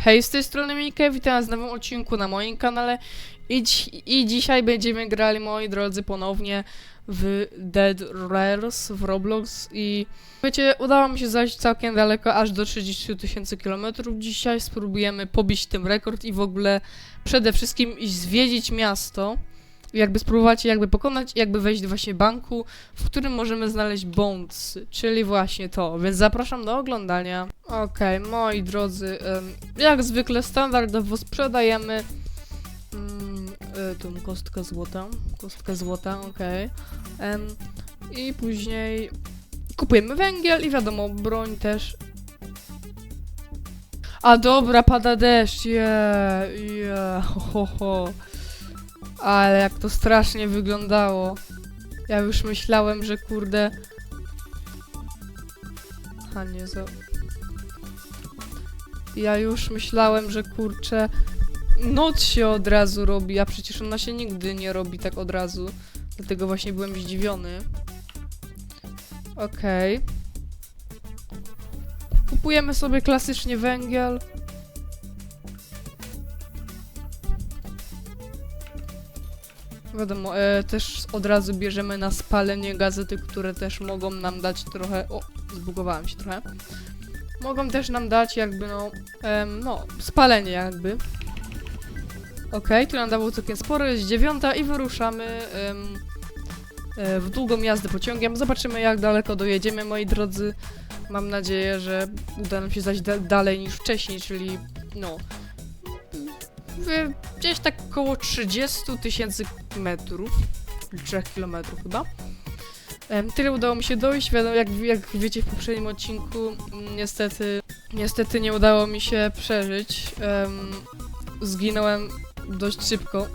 Hej, z tej strony Mike, witam w nowym odcinku na moim kanale i, i dzisiaj będziemy grali, moi drodzy, ponownie w Dead Rares w Roblox i wiecie, udało mi się zajść całkiem daleko, aż do 30 tysięcy kilometrów. Dzisiaj spróbujemy pobić ten rekord i w ogóle przede wszystkim zwiedzić miasto, jakby spróbować jakby pokonać, jakby wejść do właśnie banku, w którym możemy znaleźć bonds, czyli właśnie to, więc zapraszam do oglądania. Okej, moi drodzy, jak zwykle standardowo sprzedajemy mm, y, tą kostkę złota, kostkę złota, okej, Em, i później kupujemy węgiel i wiadomo, broń też. A dobra, pada deszcz, je, je, ho, ho, ho. Ale jak to strasznie wyglądało. Ja już myślałem, że kurde... A nie, za... Ja już myślałem, że kurczę... Noc się od razu robi, a przecież ona się nigdy nie robi tak od razu. Dlatego właśnie byłem zdziwiony. Okej. Kupujemy sobie klasycznie węgiel. Wiadomo, e, też od razu bierzemy na spalenie gazety, które też mogą nam dać trochę. O, zbugowałem się trochę. Mogą też nam dać jakby no. em, no, spalenie jakby. Okej, tu nam dawał całkiem sporo, jest dziewiąta i wyruszamy e, w długą jazdę pociągiem. Zobaczymy jak daleko dojedziemy, moi drodzy. Mam nadzieję, że uda nam się zajść da dalej niż wcześniej, czyli no. Gdzieś tak około 30 tysięcy metrów, 3 kilometrów chyba. Tyle udało mi się dojść, wiadomo, jak, jak wiecie w poprzednim odcinku, mm, niestety, niestety nie udało mi się przeżyć. Em, zginąłem dość szybko.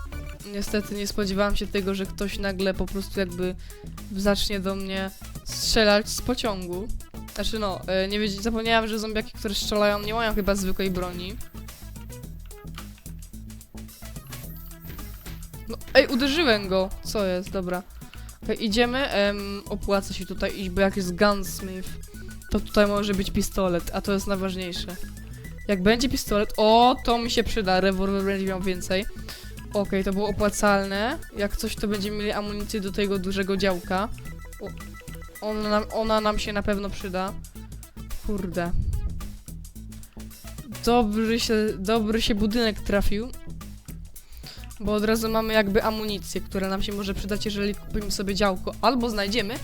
Niestety nie spodziewałam się tego, że ktoś nagle po prostu jakby zacznie do mnie strzelać z pociągu. Znaczy no, e, nie wiedz, zapomniałam, że zombiaki, które strzelają, nie mają chyba zwykłej broni. No, ej, uderzyłem go! Co jest? Dobra. Okej, idziemy. Em, opłaca się tutaj iść, bo jak jest gunsmith, to tutaj może być pistolet, a to jest najważniejsze. Jak będzie pistolet, o, to mi się przyda, rewolwer będzie miał więcej. Okej, to było opłacalne. Jak coś, to będziemy mieli amunicję do tego dużego działka. O, ona, nam, ona nam się na pewno przyda. Kurde. Dobry się, dobry się budynek trafił. Bo od razu mamy jakby amunicję, która nam się może przydać, jeżeli kupimy sobie działko, albo znajdziemy,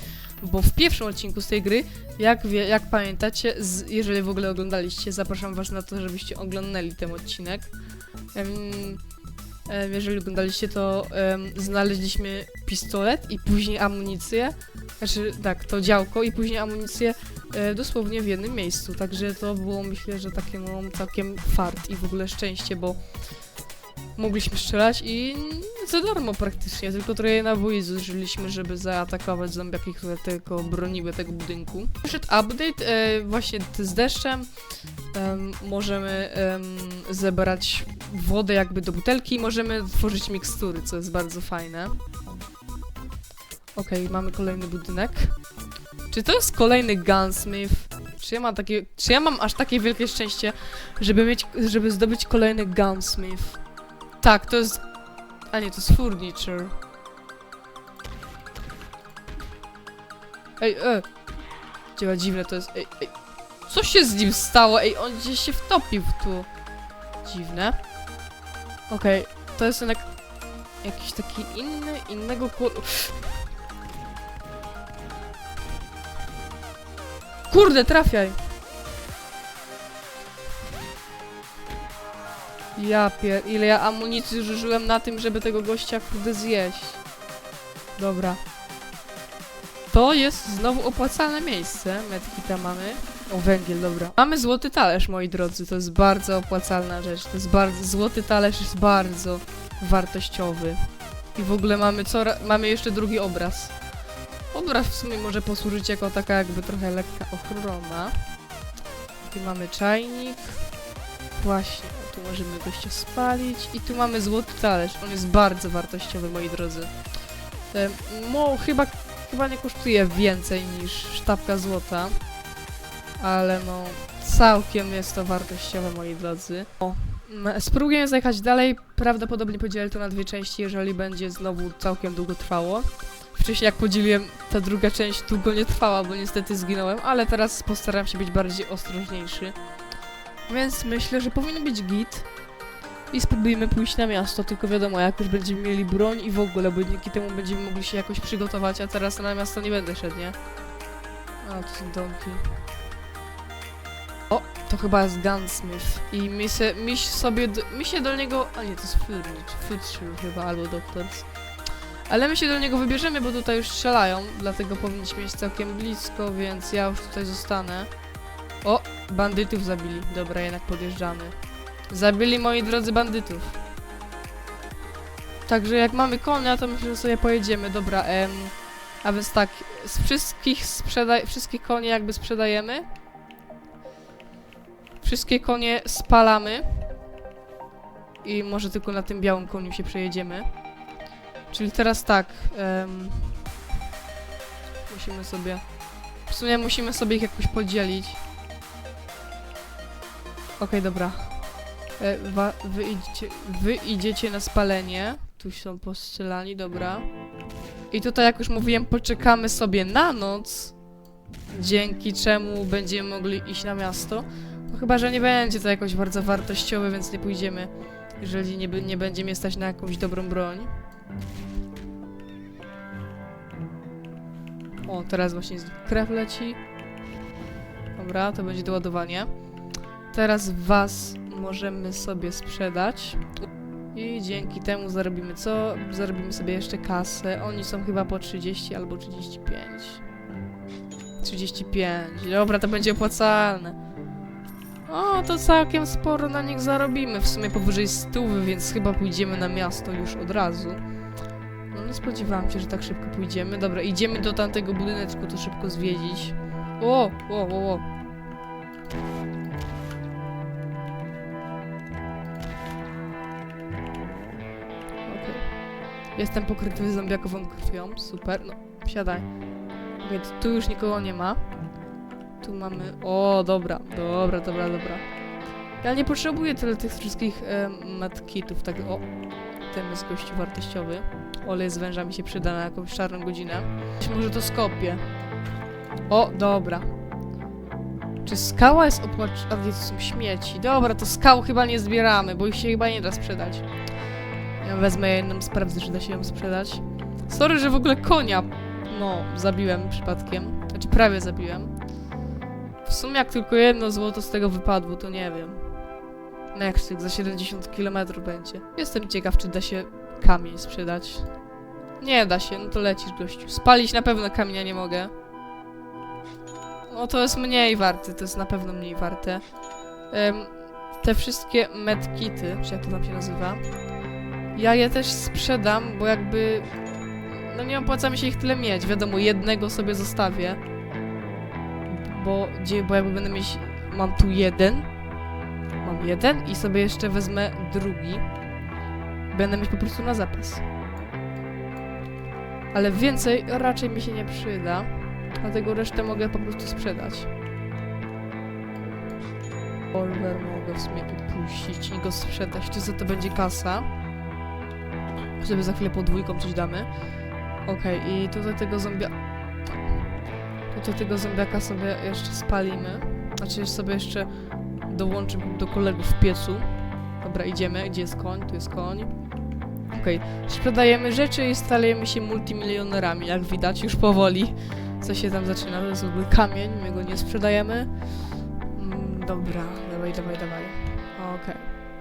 bo w pierwszym odcinku z tej gry, jak, wie, jak pamiętacie, z, jeżeli w ogóle oglądaliście, zapraszam was na to, żebyście oglądali ten odcinek. Em, jeżeli oglądaliście, to em, znaleźliśmy pistolet i później amunicję. Znaczy, tak, to działko i później amunicję e, dosłownie w jednym miejscu. Także to było, myślę, że takie no, całkiem fart i w ogóle szczęście, bo mogliśmy strzelać i za darmo praktycznie, tylko trochę naboi zużyliśmy, żeby zaatakować zombiaki, które tylko broniły tego budynku. Przyszedł update e, właśnie z deszczem. Em, możemy em, zebrać wodę jakby do butelki i możemy tworzyć mikstury, co jest bardzo fajne. Okej, mamy kolejny budynek. Czy to jest kolejny gunsmith? Czy ja mam takie, czy ja mam aż takie wielkie szczęście, żeby mieć, żeby zdobyć kolejny gunsmith? Tak, to jest... A nie, to jest furniture. Ej, e! Działa dziwne to jest, ej, ej. Co się z nim stało? Ej, on gdzieś się wtopił tu. Dziwne. Okej, to jest jednak jakiś taki inny, innego. Kurde, trafiaj! Ja pier... Ile ja amunicji zużyłem na tym, żeby tego gościa kurde zjeść. Dobra. To jest znowu opłacalne miejsce. Medkita mamy. O, węgiel, dobra. Mamy złoty talerz, moi drodzy. To jest bardzo opłacalna rzecz. To jest bardzo... Złoty talerz jest bardzo wartościowy. I w ogóle mamy co... Mamy jeszcze drugi obraz. Obraz w sumie może posłużyć jako taka jakby trochę lekka ochrona. Tu mamy czajnik. Właśnie, tu możemy gościa spalić. I tu mamy złoty talerz. On jest bardzo wartościowy, moi drodzy. E, mo, chyba, chyba nie kosztuje więcej niż sztabka złota. Ale no, Całkiem jest to wartościowe, moi drodzy. O, spróbuję zajechać dalej. Prawdopodobnie podzielę to na dwie części, jeżeli będzie znowu całkiem długo trwało. Wcześniej jak podzieliłem, ta druga część długo nie trwała, bo niestety zginąłem, ale teraz postaram się być bardziej ostrożniejszy. Więc myślę, że powinien być git. I spróbujemy pójść na miasto, tylko wiadomo, jak już będziemy mieli broń i w ogóle, bo dzięki temu będziemy mogli się jakoś przygotować, a teraz na miasto nie będę szedł, nie? A, to są domki. O, to chyba jest Gunsmith. I mi, se, mi sobie, mi się do niego, a nie, to jest Furniture, Furniture chyba, albo Doctors. Ale my się do niego wybierzemy, bo tutaj już strzelają, dlatego powinniśmy mieć całkiem blisko, więc ja już tutaj zostanę. O, bandytów zabili. Dobra, jednak podjeżdżamy. Zabili moi drodzy bandytów. Także jak mamy konia, to myślę, że sobie pojedziemy. Dobra, em, a więc tak, z wszystkich sprzedaj, wszystkie konie jakby sprzedajemy. Wszystkie konie spalamy. I może tylko na tym białym koniu się przejedziemy. Czyli teraz tak, em, musimy sobie, w sumie musimy sobie ich jakoś podzielić. Okej, dobra. E, wy, idziecie, wy idziecie na spalenie. Tu są postrzelani, dobra. I tutaj, jak już mówiłem, poczekamy sobie na noc. Dzięki czemu będziemy mogli iść na miasto. No chyba, że nie będzie to jakoś bardzo wartościowe, więc nie pójdziemy. Jeżeli nie, nie będzie stać na jakąś dobrą broń. O, teraz właśnie krew leci. Dobra, to będzie doładowanie. Teraz was możemy sobie sprzedać. I dzięki temu zarobimy co? Zarobimy sobie jeszcze kasę. Oni są chyba po 30 albo 35. 35. Dobra, to będzie opłacalne. O, to całkiem sporo na nich zarobimy. W sumie powyżej stówy, więc chyba pójdziemy na miasto już od razu. No nie spodziewałam się, że tak szybko pójdziemy. Dobra, idziemy do tamtego budyneczku, to szybko zwiedzić. O, o, o, o. Jestem pokryty zombiakową krwią, super, no, siadaj. To tu już nikogo nie ma. Tu mamy, o, dobra, dobra, dobra, dobra. Ja nie potrzebuję tyle tych wszystkich em, medkitów, tak, o, ten jest gościu wartościowy. Olej z węża mi się przyda na jakąś czarną godzinę. Może to skopie. O, dobra. Czy skała jest opłacz... A nie, to są śmieci. Dobra, to skał chyba nie zbieramy, bo ich się chyba nie da sprzedać. Ja wezmę jedną, sprawdzę, czy da się ją sprzedać. Sorry, że w ogóle konia, no, zabiłem przypadkiem. Znaczy, prawie zabiłem. W sumie jak tylko jedno złoto z tego wypadło, to nie wiem. Meksyk za 70 km będzie. Jestem ciekaw, czy da się kamień sprzedać. Nie da się, no to lecisz gościu. Spalić na pewno kamienia nie mogę. No to jest mniej warte, to jest na pewno mniej warte. Em, te wszystkie medkity, czy jak to tam się nazywa, ja je też sprzedam, bo jakby... No nie opłaca mi się ich tyle mieć. Wiadomo, jednego sobie zostawię. Bo, bo jakby będę mieć... Mam tu jeden. Mam jeden i sobie jeszcze wezmę drugi. Będę mieć po prostu na zapas. Ale więcej raczej mi się nie przyda. Dlatego resztę mogę po prostu sprzedać. Polwer mogę w sumie puścić i go sprzedać. Czy za to będzie kasa? Sobie za chwilę podwójką coś damy. Okej, i tutaj tego zombia... Tutaj tego zombiaka sobie jeszcze spalimy. Znaczy sobie jeszcze dołączymy do kolegów w piecu. Dobra, idziemy. Gdzie jest koń? Tu jest koń. Okej, sprzedajemy rzeczy i stajemy się multimilionerami, jak widać, już powoli. Co się tam zaczyna? To jest w ogóle kamień, my go nie sprzedajemy. Mm, dobra, dawaj, dawaj, dawaj. Okej.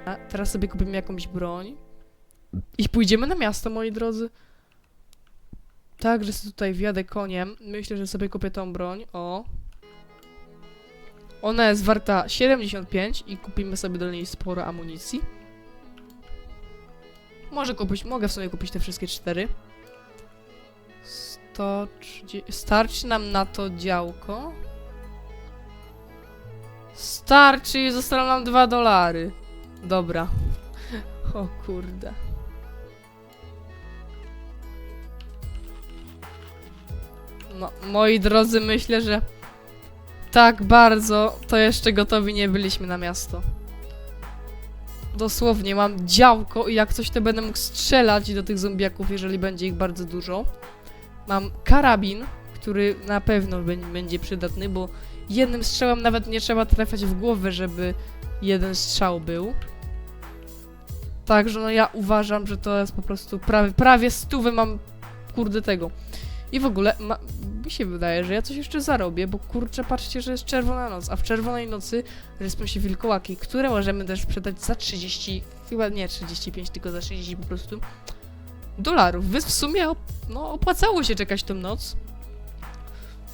A Teraz sobie kupimy jakąś broń. I pójdziemy na miasto, moi drodzy. Tak, że sobie tutaj wjadę koniem. Myślę, że sobie kupię tą broń. O. Ona jest warta 75 i kupimy sobie do niej sporo amunicji. Może kupić, mogę w sumie kupić te wszystkie cztery. 130. Starczy nam na to działko. Starczy i zostaną nam 2 dolary. Dobra. O kurde. No, moi drodzy, myślę, że tak bardzo, to jeszcze gotowi nie byliśmy na miasto. Dosłownie, mam działko i jak coś to będę mógł strzelać do tych zombiaków, jeżeli będzie ich bardzo dużo. Mam karabin, który na pewno bę- będzie przydatny, bo jednym strzałem nawet nie trzeba trafiać w głowę, żeby jeden strzał był. Także no ja uważam, że to jest po prostu prawie, prawie stówy mam kurde tego. I w ogóle ma, mi się wydaje, że ja coś jeszcze zarobię, bo kurczę, patrzcie, że jest czerwona noc, a w czerwonej nocy respią się wilkołaki, które możemy też sprzedać za 30, chyba nie 35, tylko za 30 po prostu dolarów. Więc w sumie op- no, opłacało się czekać tą noc.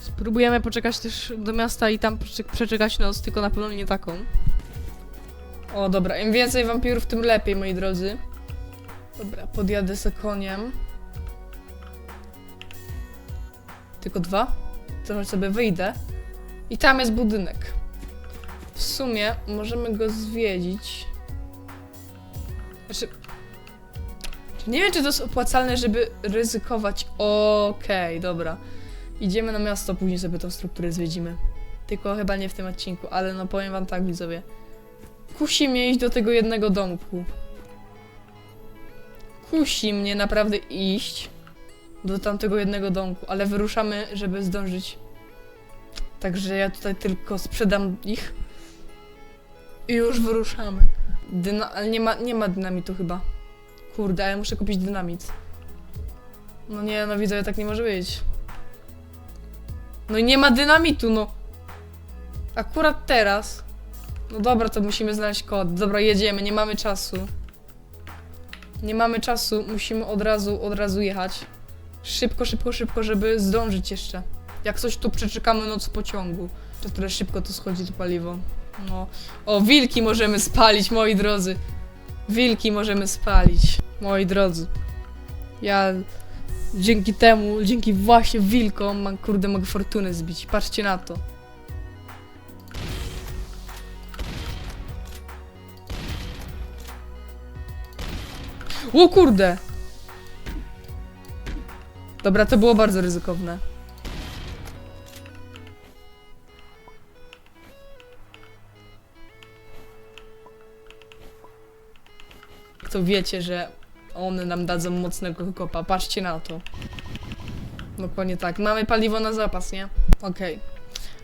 Spróbujemy poczekać też do miasta i tam prze- przeczekać noc, tylko na pewno nie taką. O, dobra, im więcej wampirów, tym lepiej, moi drodzy. Dobra, podjadę se koniem. Tylko dwa? To sobie wyjdę. I tam jest budynek. W sumie możemy go zwiedzić. Znaczy... Nie wiem, czy to jest opłacalne, żeby ryzykować. Okej, dobra. Idziemy na miasto, później sobie tą strukturę zwiedzimy. Tylko chyba nie w tym odcinku, ale no powiem wam tak, widzowie. Kusi mnie iść do tego jednego domku. Kusi mnie naprawdę iść do tamtego jednego domku, ale wyruszamy, żeby zdążyć. Także ja tutaj tylko sprzedam ich. I już wyruszamy. Dyna ale nie ma, nie ma dynamitu chyba. Kurde, a ja muszę kupić dynamit. No nie, no widzę, tak nie może być. No i nie ma dynamitu, no. Akurat teraz. No dobra, to musimy znaleźć kod. Dobra, jedziemy, nie mamy czasu. Nie mamy czasu, musimy od razu, od razu jechać. Szybko, szybko, szybko, żeby zdążyć jeszcze. Jak coś tu przeczekamy noc pociągu. To które szybko to schodzi to paliwo. No. O, wilki możemy spalić, moi drodzy. Wilki możemy spalić, moi drodzy. Ja dzięki temu, dzięki właśnie wilkom, mam, kurde, mogę fortunę zbić. Patrzcie na to. O kurde! Dobra, to było bardzo ryzykowne. To wiecie, że one nam dadzą mocnego kopa. Patrzcie na to. Dokładnie tak. Mamy paliwo na zapas, nie? Okej.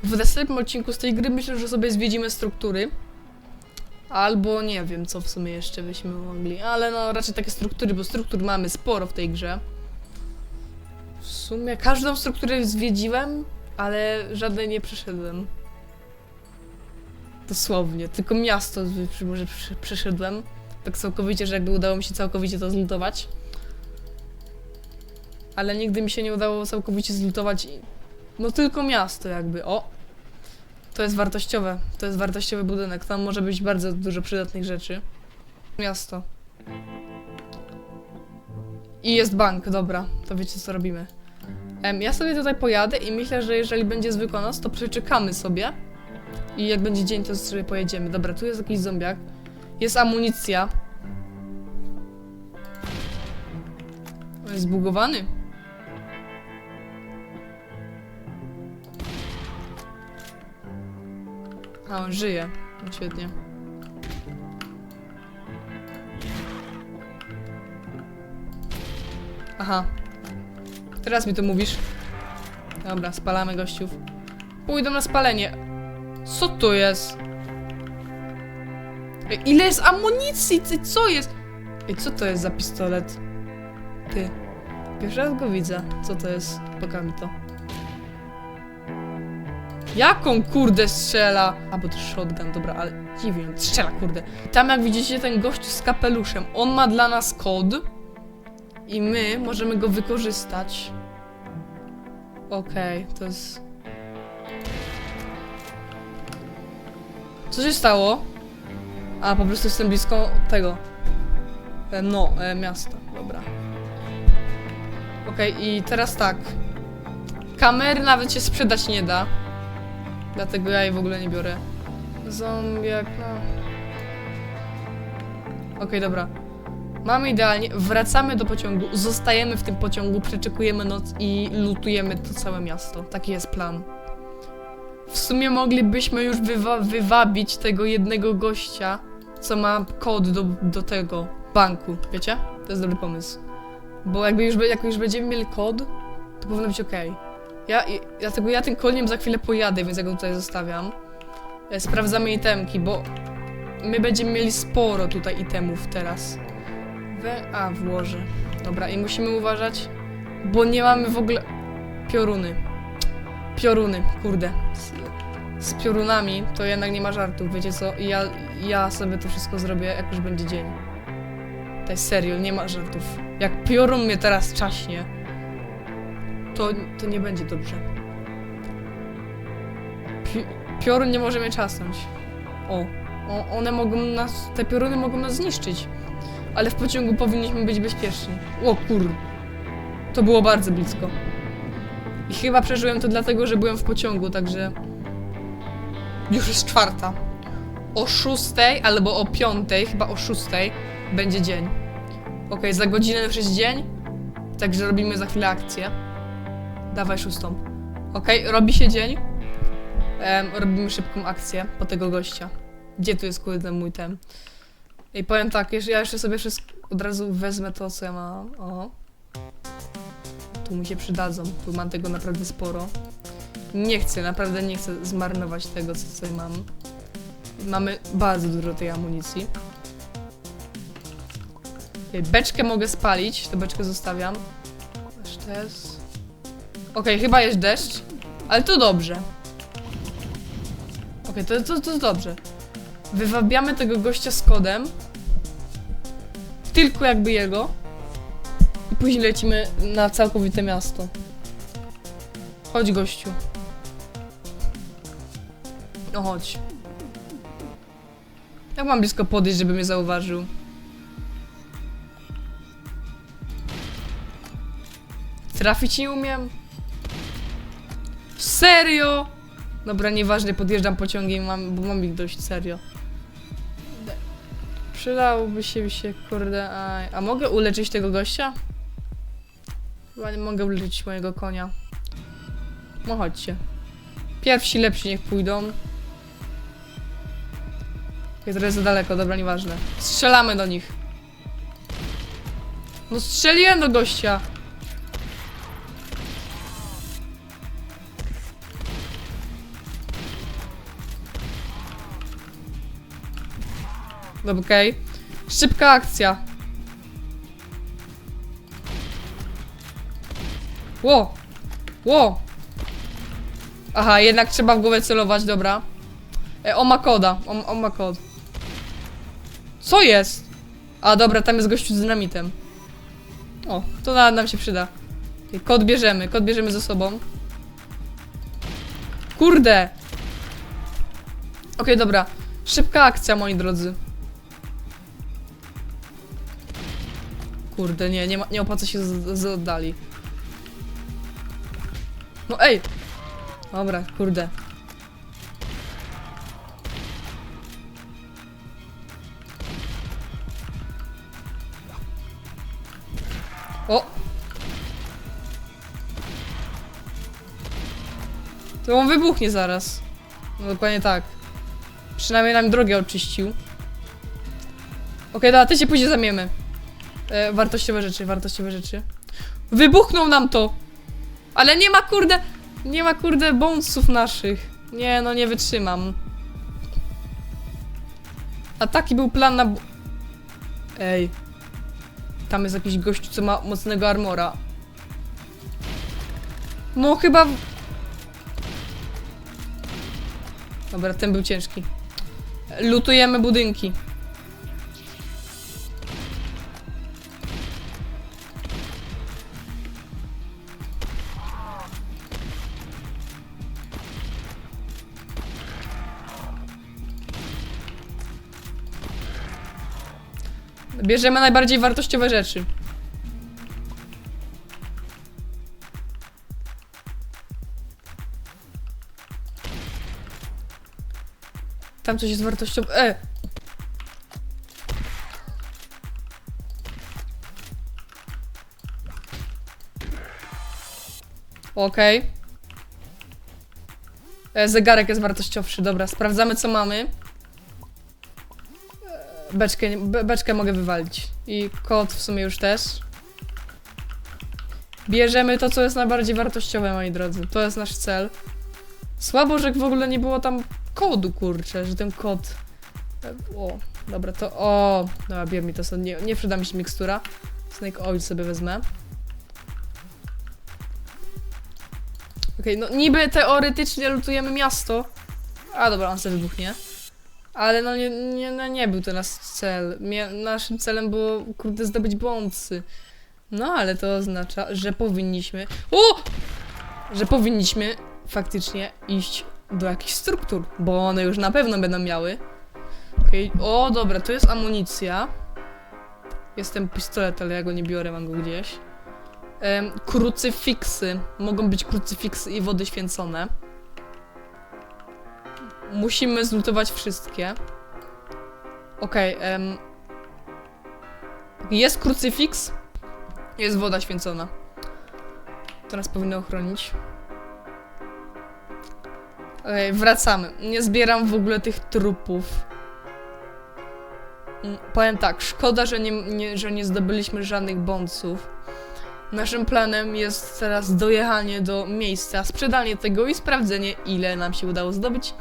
W następnym odcinku z tej gry myślę, że sobie zwiedzimy struktury. Albo nie wiem, co w sumie jeszcze byśmy mogli. Ale no, raczej takie struktury, bo struktur mamy sporo w tej grze. W sumie każdą strukturę zwiedziłem, ale żadnej nie przeszedłem. Dosłownie, tylko miasto może prze- przeszedłem. Tak całkowicie, że jakby udało mi się całkowicie to zlutować. Ale nigdy mi się nie udało całkowicie zlutować. No tylko miasto jakby, o! To jest wartościowe, to jest wartościowy budynek, tam może być bardzo dużo przydatnych rzeczy. Miasto. I jest bank, dobra, to wiecie co robimy. Em, ja sobie tutaj pojadę i myślę, że jeżeli będzie zwykła noc, to przeczekamy sobie. I jak będzie dzień, to sobie pojedziemy. Dobra, tu jest jakiś zombiak. Jest amunicja. On jest zbugowany. A, on żyje. Świetnie. Aha. Teraz mi to mówisz. Dobra, spalamy gościów. Pójdą na spalenie. Co to jest? Ile jest amunicji? Ty, co jest? Ej, co to jest za pistolet? Ty. Pierwszy raz go widzę. Co to jest? Pokaż mi to. Jaką kurde strzela? A, bo to shotgun, dobra, ale dziwnie, strzela kurde. Tam jak widzicie ten gościu z kapeluszem, on ma dla nas kod i my możemy go wykorzystać. Okej, to jest... Co się stało? A, po prostu jestem blisko tego. E, no, e, miasta, dobra. Okej, i teraz tak. Kamery nawet się sprzedać nie da. Dlatego ja jej w ogóle nie biorę. Zombiak, no. Okej, dobra. Mamy idealnie, wracamy do pociągu, zostajemy w tym pociągu, przeczekujemy noc i lutujemy to całe miasto. Taki jest plan. W sumie moglibyśmy już wywa wywabić tego jednego gościa, co ma kod do, do tego banku, wiecie? To jest dobry pomysł. Bo jakby już, jak już będziemy mieli kod, to powinno być ok. Ja, i- dlatego ja tym koniem za chwilę pojadę, więc ja go tutaj zostawiam. E, Sprawdzamy itemki, bo my będziemy mieli sporo tutaj itemów teraz. We, a, włożę. Dobra, i musimy uważać, bo nie mamy w ogóle... Pioruny. Pioruny, kurde. Z, z piorunami to jednak nie ma żartów, wiecie co? Ja, ja sobie to wszystko zrobię, jak już będzie dzień. Jest serio, nie ma żartów. Jak piorun mnie teraz czaśnie, to, to nie będzie dobrze. Pi piorun nie może mnie czasnąć. O, o, one mogą nas, te pioruny mogą nas zniszczyć. Ale w pociągu powinniśmy być bezpieczni. O kur... To było bardzo blisko. I chyba przeżyłem to dlatego, że byłem w pociągu, także... Już jest czwarta. O szóstej albo o piątej, chyba o szóstej, będzie dzień. Okej, za godzinę już jest dzień, także robimy za chwilę akcję. Dawaj szóstą. Okej, robi się dzień. Em, robimy szybką akcję po tego gościa. Gdzie tu jest kurde mój ten? I powiem tak, ja jeszcze sobie wszystko od razu wezmę to, co ja mam. O. Tu mi się przydadzą. Tu mam tego naprawdę sporo. Nie chcę, naprawdę nie chcę zmarnować tego, co tutaj mam. Mamy bardzo dużo tej amunicji. Okej, Beczkę mogę spalić, tę beczkę zostawiam. Jeszcze jest. Okej, chyba jest deszcz, ale to dobrze. Okej, to, to, to dobrze. Wywabiamy tego gościa z kodem. Tylko jakby jego. I później lecimy na całkowite miasto. Chodź gościu. No chodź. Jak mam blisko podejść, żeby mnie zauważył? Trafić nie umiem. Serio? Dobra, nieważne, podjeżdżam pociągiem, mam, bo mam ich dość serio. Przydałoby się mi się, kurde, a, a mogę uleczyć tego gościa? Chyba nie mogę uleczyć mojego konia. No chodźcie. Pierwsi lepsi niech pójdą. Jest trochę za daleko, dobra, nieważne. Strzelamy do nich. No strzeliłem do gościa. Okej. Szybka akcja. Ło! Ło! Aha, jednak trzeba w głowę celować, dobra. E, o ma koda, o, o. Co jest? A dobra, tam jest gościu z dynamitem. O, to na, nam się przyda. Kod bierzemy, kod bierzemy ze sobą. Kurde! Okej, dobra. Szybka akcja, moi drodzy. Kurde, nie, nie, ma, nie opłaca się z, z oddali. No ej! Dobra, kurde. O! To on wybuchnie zaraz. No dokładnie tak. Przynajmniej nam drogę oczyścił. Okej, dobra, ty się później zamiemy. E, wartościowe rzeczy, wartościowe rzeczy. Wybuchnął nam to! Ale nie ma kurde... Nie ma kurde bonesów naszych. Nie, no nie wytrzymam. A taki był plan na... Ej. Tam jest jakiś gościu, co ma mocnego armora. No chyba... Dobra, ten był ciężki. Lutujemy budynki. Bierzemy najbardziej wartościowe rzeczy. Tam coś jest wartościowe. E! Okej. E, zegarek jest wartościowszy, dobra, sprawdzamy co mamy. Beczkę, beczkę mogę wywalić. I kod w sumie już też. Bierzemy to, co jest najbardziej wartościowe, moi drodzy. To jest nasz cel. Słabo, że w ogóle nie było tam kodu, kurczę, że ten kod... O, dobra, to... O, dobra, bierz mi to nie, nie przyda mi się mikstura. Snake Oil sobie wezmę. Okej, no niby teoretycznie lutujemy miasto. A dobra, on sobie wybuchnie. Ale no nie, nie, no nie był to nasz cel. Mia naszym celem było, kurde, zdobyć błądsy. No ale to oznacza, że powinniśmy... O! Że powinniśmy faktycznie iść do jakichś struktur, bo one już na pewno będą miały. Okej, o dobra, to jest amunicja. Jest ten pistolet, ale ja go nie biorę, mam go gdzieś. Em, krucyfiksy. Mogą być krucyfiksy i wody święcone. Musimy zlutować wszystkie. Okej, em, jest krucyfiks, jest woda święcona. Nas powinno ochronić. Okej, wracamy. Nie zbieram w ogóle tych trupów. Mm, Powiem tak, szkoda, że nie, nie, że nie zdobyliśmy żadnych bąców. Naszym planem jest teraz dojechanie do miejsca, sprzedanie tego i sprawdzenie, ile nam się udało zdobyć.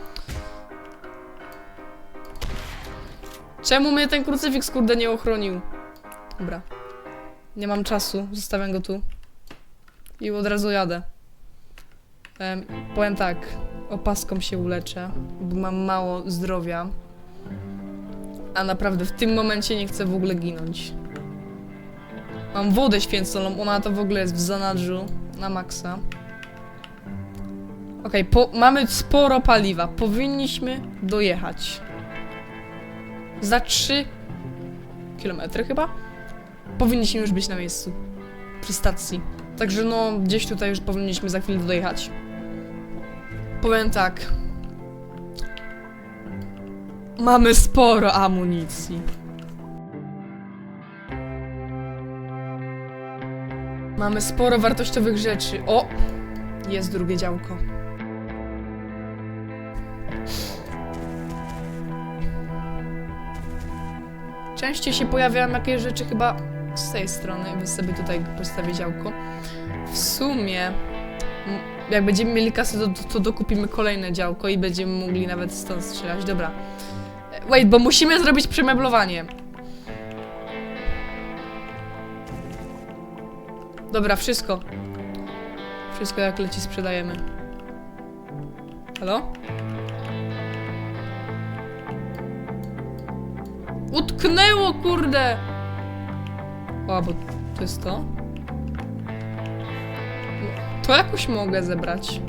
Czemu mnie ten krucyfiks kurde nie ochronił? Dobra. Nie mam czasu, zostawiam go tu. I od razu jadę. Em, powiem tak, opaską się uleczę, bo mam mało zdrowia. A naprawdę w tym momencie nie chcę w ogóle ginąć. Mam wodę święconą, ona to w ogóle jest w zanadrzu na maksa. Okej, po- mamy sporo paliwa. Powinniśmy dojechać. Za 3 kilometry chyba? Powinniśmy już być na miejscu. Przy stacji. Także no, gdzieś tutaj już powinniśmy za chwilę dojechać. Powiem tak. Mamy sporo amunicji. Mamy sporo wartościowych rzeczy. O! Jest drugie działko. Częściej się pojawiają jakieś rzeczy chyba z tej strony, więc sobie tutaj postawię działko. W sumie, jak będziemy mieli kasę, to, to dokupimy kolejne działko i będziemy mogli nawet stąd strzelać. Dobra. E, Wait, bo musimy zrobić przemeblowanie. Dobra, wszystko. Wszystko jak leci sprzedajemy. Halo? Utknęło, kurde! O, bo to jest to? To jakoś mogę zebrać.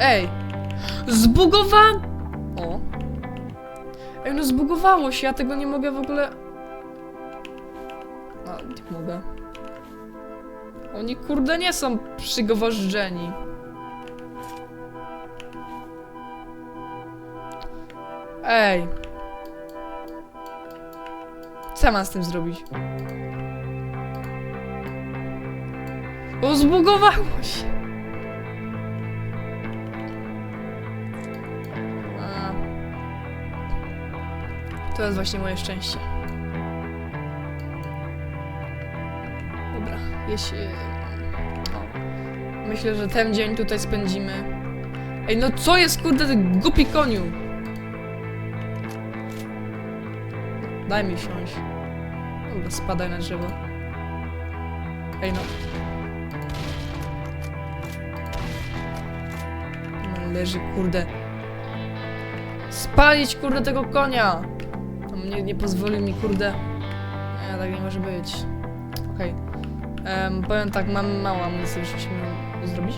Ej! Zbugowałem! O. Ej, no zbugowało się, ja tego nie mogę w ogóle... Mogę. Oni kurde nie są przygowożdżeni. Ej. Co mam z tym zrobić? O, zbugowało się. To jest właśnie moje szczęście. Jeśli... O. Myślę, że ten dzień tutaj spędzimy. Ej, no co jest, kurde, ty głupi koniu? Daj mi wsiąść. Dobra, spadaj na drzewo. Ej, no. No, leży, kurde. Spalić, kurde, tego konia! On nie, nie pozwolił mi, kurde. Nie, tak nie może być. Okej. Em, powiem tak, mam mało amunicji, musimy zrobić.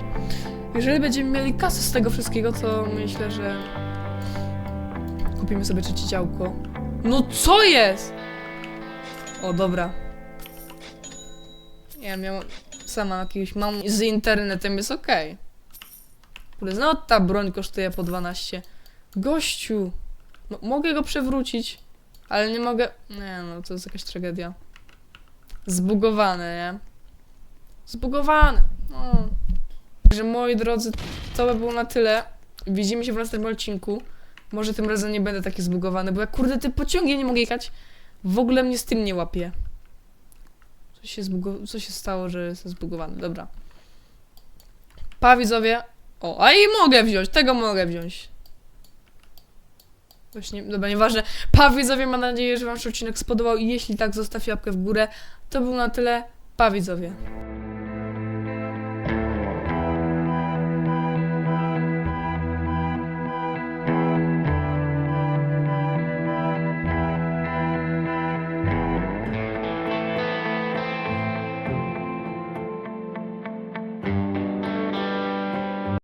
Jeżeli będziemy mieli kasę z tego wszystkiego, to myślę, że kupimy sobie trzecie działko. No co jest? O, dobra. Ja mam- sama jakiegoś mam z internetem jest okej. Okay. No ta broń kosztuje po 12. Gościu! No, mogę go przewrócić, ale nie mogę... Nie no, to jest jakaś tragedia. Zbugowane, nie? Zbugowane! No. Także moi drodzy, to by było na tyle. Widzimy się w następnym odcinku. Może tym razem nie będę taki zbugowany, bo jak kurde ty pociągiem nie mogę jechać, w ogóle mnie z tym nie łapie. Co się, zbugo- co się stało, że jestem zbugowany? Dobra. Pa widzowie. O, a i mogę wziąć, tego mogę wziąć. Właśnie, dobra, nieważne. Pa widzowie, mam nadzieję, że wam się odcinek spodobał i jeśli tak, zostawcie łapkę w górę. To było na tyle. Pa widzowie.